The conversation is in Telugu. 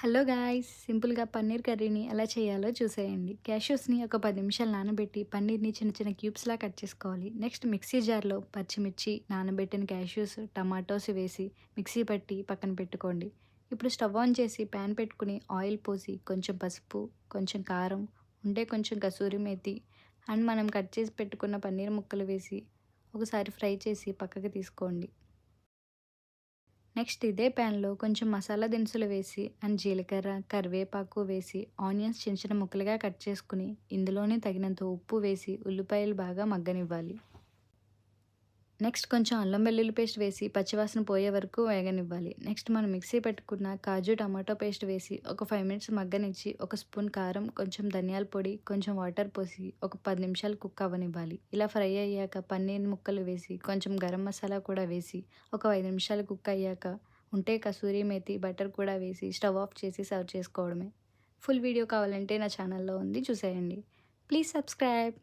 హలో గాయ్స్ సింపుల్గా పన్నీర్ కర్రీని ఎలా చేయాలో చూసేయండి. క్యాష్యూస్ని ఒక పది నిమిషాలు నానబెట్టి పన్నీర్ని చిన్న చిన్న క్యూబ్స్లా కట్ చేసుకోవాలి. నెక్స్ట్ మిక్సీ జార్లో పచ్చిమిర్చి నానబెట్టిన క్యాష్యూస్ టమాటోస్ వేసి మిక్సీ పట్టి పక్కన పెట్టుకోండి. ఇప్పుడు స్టవ్ ఆన్ చేసి ప్యాన్ పెట్టుకుని ఆయిల్ పోసి కొంచెం పసుపు కొంచెం కారం ఉంటే కొంచెం కసూరి మేతి అండ్ మనం కట్ చేసి పెట్టుకున్న పన్నీర్ ముక్కలు వేసి ఒకసారి ఫ్రై చేసి పక్కకి తీసుకోండి. నెక్స్ట్ ఇదే ప్యాన్లో కొంచెం మసాలా దినుసులు వేసి అండ్ జీలకర్ర కరివేపాకు వేసి ఆనియన్స్ చిన్న చిన్న ముక్కలుగా కట్ చేసుకుని ఇందులోనే తగినంత ఉప్పు వేసి ఉల్లిపాయలు బాగా మగ్గనివ్వాలి. నెక్స్ట్ కొంచెం అల్లం వెల్లుల్లి పేస్ట్ వేసి పచ్చివాసన పోయే వరకు వేగనివ్వాలి. నెక్స్ట్ మనం మిక్సీ పెట్టుకున్న కాజు టమాటో పేస్ట్ వేసి ఒక ఫైవ్ మినిట్స్ మగ్గనిచ్చి ఒక స్పూన్ కారం కొంచెం ధనియాల పొడి కొంచెం వాటర్ పోసి ఒక పది నిమిషాలు కుక్ అవ్వనివ్వాలి. ఇలా ఫ్రై అయ్యాక పన్నీర్ ముక్కలు వేసి కొంచెం గరం మసాలా కూడా వేసి ఒక ఐదు నిమిషాలు కుక్ అయ్యాక ఉంటే కసూరి మేతి బటర్ కూడా వేసి స్టవ్ ఆఫ్ చేసి సర్వ్ చేసుకోవడమే. ఫుల్ వీడియో కావాలంటే నా ఛానల్లో ఉంది చూసేయండి. Please subscribe.